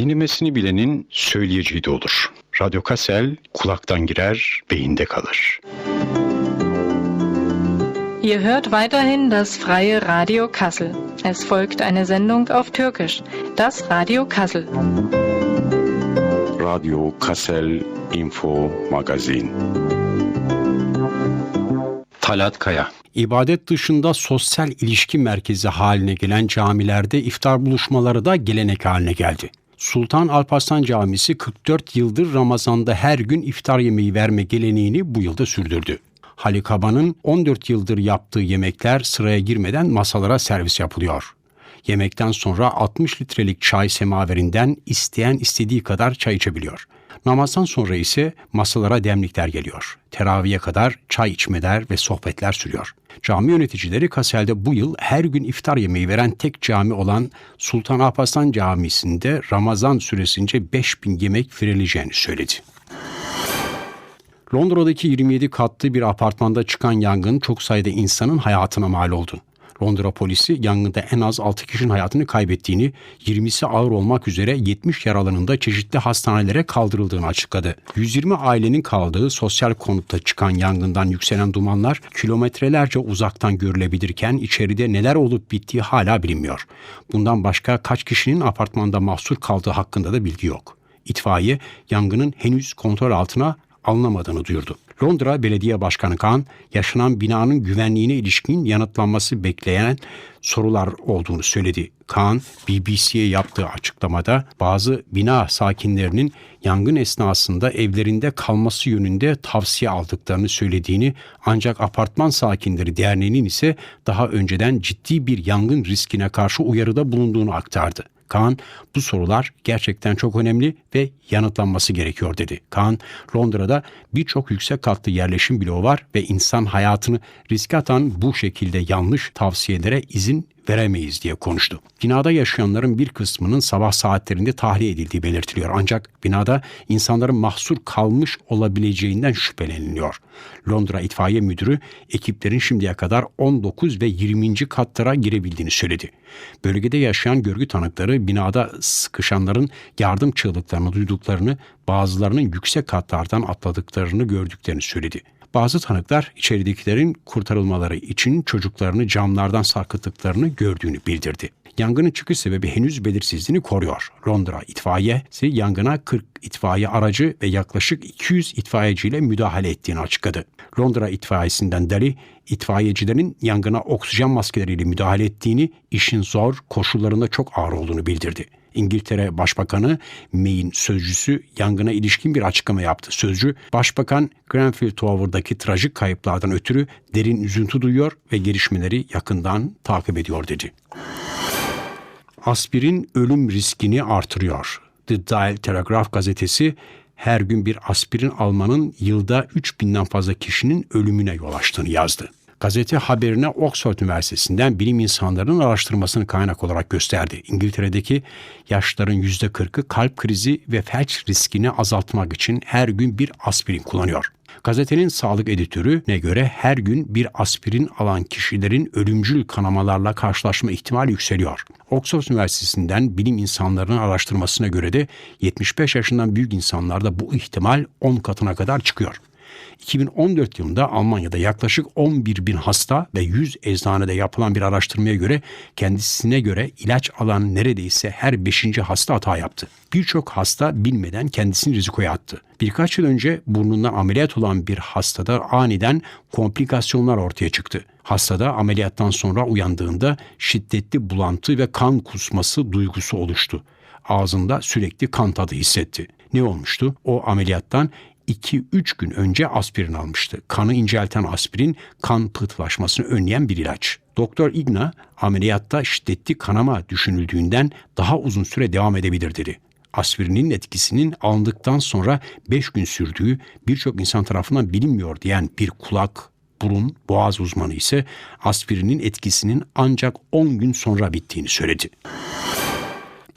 Dinlemesini bilenin söyleyeceği de olur. Radyo Kassel kulaktan girer, beyinde kalır. Ihr hört weiterhin das freie Radio Kassel. Es folgt eine Sendung auf Türkisch, das Radio Kassel. Radyo Kassel Info Magazin. Talat Kaya İbadet dışında sosyal ilişki merkezi haline gelen camilerde iftar buluşmaları da gelenek haline geldi. Sultan Alparslan Camisi 44 yıldır Ramazan'da her gün iftar yemeği verme geleneğini bu yılda sürdürdü. Halikaba'nın 14 yıldır yaptığı yemekler sıraya girmeden masalara servis yapılıyor. Yemekten sonra 60 litrelik çay semaverinden isteyen istediği kadar çay içebiliyor. Namazdan sonra ise masalara demlikler geliyor. Teraviye kadar çay içmeler ve sohbetler sürüyor. Cami yöneticileri Kasel'de bu yıl her gün iftar yemeği veren tek cami olan Sultan Alparslan Camisi'nde Ramazan süresince 5000 yemek verileceğini söyledi. Londra'daki 27 katlı bir apartmanda çıkan yangın çok sayıda insanın hayatına mal oldu. Londra polisi yangında en az 6 kişinin hayatını kaybettiğini, 20'si ağır olmak üzere 70 yaralının da çeşitli hastanelere kaldırıldığını açıkladı. 120 ailenin kaldığı sosyal konutta çıkan yangından yükselen dumanlar kilometrelerce uzaktan görülebilirken içeride neler olup bittiği hala bilinmiyor. Bundan başka kaç kişinin apartmanda mahsur kaldığı hakkında da bilgi yok. İtfaiye yangının henüz kontrol altına alınamadığını duyurdu. Londra Belediye Başkanı Khan, yaşanan binanın güvenliğine ilişkin yanıtlanması bekleyen sorular olduğunu söyledi. Khan, BBC'ye yaptığı açıklamada bazı bina sakinlerinin yangın esnasında evlerinde kalması yönünde tavsiye aldıklarını söylediğini ancak Apartman Sakinleri Derneği'nin ise daha önceden ciddi bir yangın riskine karşı uyarıda bulunduğunu aktardı. Kaan bu sorular gerçekten çok önemli ve yanıtlanması gerekiyor dedi. Kaan Londra'da birçok yüksek katlı yerleşim bloğu var ve insan hayatını riske atan bu şekilde yanlış tavsiyelere izin veremeyiz diye konuştu. Binada yaşayanların bir kısmının sabah saatlerinde tahliye edildiği belirtiliyor. Ancak binada insanların mahsur kalmış olabileceğinden şüpheleniliyor. Londra İtfaiye Müdürü ekiplerin şimdiye kadar 19 ve 20. katlara girebildiğini söyledi. Bölgede yaşayan görgü tanıkları binada sıkışanların yardım çığlıklarını duyduklarını, bazılarının yüksek katlardan atladıklarını gördüklerini söyledi. Bazı tanıklar içeridekilerin kurtarılmaları için çocuklarını camlardan sarkıttıklarını gördüğünü bildirdi. Yangının çıkış sebebi henüz belirsizliğini koruyor. Londra itfaiyesi yangına 40 itfaiye aracı ve yaklaşık 200 itfaiyeciyle müdahale ettiğini açıkladı. Londra itfaiyesinden Dali, itfaiyecilerin yangına oksijen maskeleriyle müdahale ettiğini, işin zor koşullarında çok ağır olduğunu bildirdi. İngiltere Başbakanı May'in sözcüsü yangına ilişkin bir açıklama yaptı. Sözcü, Başbakan Grenfell Tower'daki trajik kayıplardan ötürü derin üzüntü duyuyor ve gelişmeleri yakından takip ediyor dedi. Aspirin ölüm riskini artırıyor. The Daily Telegraph gazetesi her gün bir aspirin almanın yılda 3000'den fazla kişinin ölümüne yol açtığını yazdı. Gazete haberine Oxford Üniversitesi'nden bilim insanlarının araştırmasını kaynak olarak gösterdi. İngiltere'deki yaşların %40'ı kalp krizi ve felç riskini azaltmak için her gün bir aspirin kullanıyor. Gazetenin sağlık editörüne göre her gün bir aspirin alan kişilerin ölümcül kanamalarla karşılaşma ihtimali yükseliyor. Oxford Üniversitesi'nden bilim insanlarının araştırmasına göre de 75 yaşından büyük insanlarda bu ihtimal 10 katına kadar çıkıyor. 2014 yılında Almanya'da yaklaşık 11 bin hasta ve 100 eczanede yapılan bir araştırmaya göre kendisine göre ilaç alan neredeyse her 5. hasta hata yaptı. Birçok hasta bilmeden kendisini rizikoya attı. Birkaç yıl önce burnundan ameliyat olan bir hastada aniden komplikasyonlar ortaya çıktı. Hastada ameliyattan sonra uyandığında şiddetli bulantı ve kan kusması duygusu oluştu. Ağzında sürekli kan tadı hissetti. Ne olmuştu? O ameliyattan 2-3 gün önce aspirin almıştı. Kanı incelten aspirin kan pıhtılaşmasını önleyen bir ilaç. Doktor Igna ameliyatta şiddetli kanama düşünüldüğünden daha uzun süre devam edebilir dedi. Aspirinin etkisinin alındıktan sonra 5 gün sürdüğü birçok insan tarafından bilinmiyor diyen bir kulak, burun, boğaz uzmanı ise aspirinin etkisinin ancak 10 gün sonra bittiğini söyledi.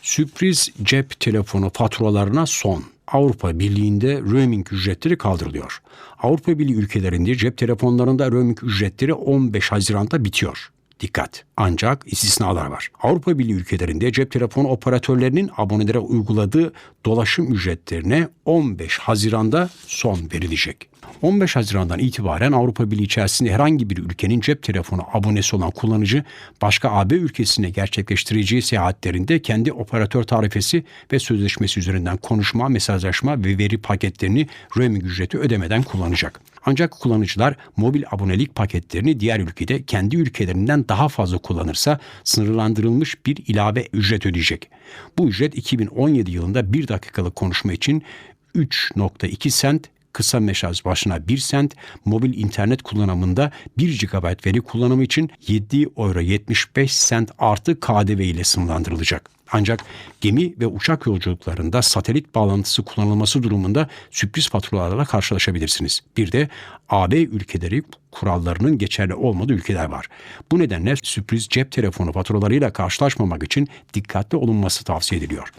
Sürpriz cep telefonu faturalarına son. Avrupa Birliği'nde roaming ücretleri kaldırılıyor. Avrupa Birliği ülkelerinde cep telefonlarında roaming ücretleri 15 Haziran'da bitiyor. Dikkat! Ancak istisnalar var. Avrupa Birliği ülkelerinde cep telefonu operatörlerinin abonelere uyguladığı dolaşım ücretlerine 15 Haziran'da son verilecek. 15 Haziran'dan itibaren Avrupa Birliği içerisinde herhangi bir ülkenin cep telefonu abonesi olan kullanıcı başka AB ülkesine gerçekleştireceği seyahatlerinde kendi operatör tarifesi ve sözleşmesi üzerinden konuşma, mesajlaşma ve veri paketlerini roaming ücreti ödemeden kullanacak. Ancak kullanıcılar mobil abonelik paketlerini diğer ülkede kendi ülkelerinden daha fazla kullanırsa sınırlandırılmış bir ilave ücret ödeyecek. Bu ücret 2017 yılında 1 dakikalık konuşma için 3.2 sent kısa mesaj başına 1 sent, mobil internet kullanımında 1 GB veri kullanımı için 7 euro 75 sent artı KDV ile sınırlandırılacak. Ancak gemi ve uçak yolculuklarında satelit bağlantısı kullanılması durumunda sürpriz faturalarla karşılaşabilirsiniz. Bir de AB ülkeleri kurallarının geçerli olmadığı ülkeler var. Bu nedenle sürpriz cep telefonu faturalarıyla karşılaşmamak için dikkatli olunması tavsiye ediliyor.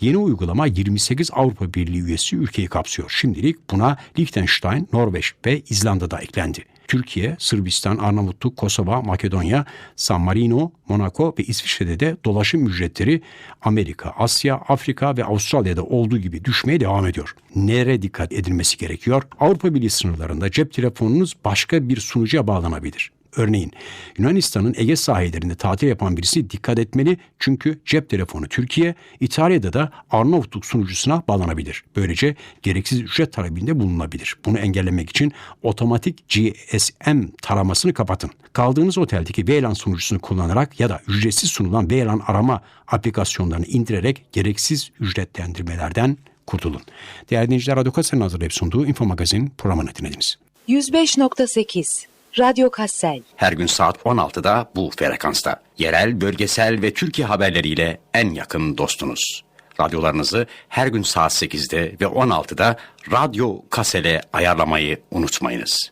Yeni uygulama 28 Avrupa Birliği üyesi ülkeyi kapsıyor. Şimdilik buna Liechtenstein, Norveç ve İzlanda da eklendi. Türkiye, Sırbistan, Arnavutluk, Kosova, Makedonya, San Marino, Monaco ve İsviçre'de de dolaşım ücretleri Amerika, Asya, Afrika ve Avustralya'da olduğu gibi düşmeye devam ediyor. Nereye dikkat edilmesi gerekiyor? Avrupa Birliği sınırlarında cep telefonunuz başka bir sunucuya bağlanabilir. Örneğin Yunanistan'ın Ege sahillerinde tatil yapan birisi dikkat etmeli çünkü cep telefonu Türkiye, İtalya'da da Arnavutluk sunucusuna bağlanabilir. Böylece gereksiz ücret talebinde bulunabilir. Bunu engellemek için otomatik GSM taramasını kapatın. Kaldığınız oteldeki VLAN sunucusunu kullanarak ya da ücretsiz sunulan VLAN arama aplikasyonlarını indirerek gereksiz ücretlendirmelerden kurtulun. Değerli dinleyiciler, Radyo Kassa'nın hazırlayıp sunduğu Info Magazin programını dinlediniz. 105.8 Radyo Kassel Her gün saat 16'da bu frekansta. Yerel, bölgesel ve Türkiye haberleriyle en yakın dostunuz. Radyolarınızı her gün saat 8'de ve 16'da Radyo Kasel'e ayarlamayı unutmayınız.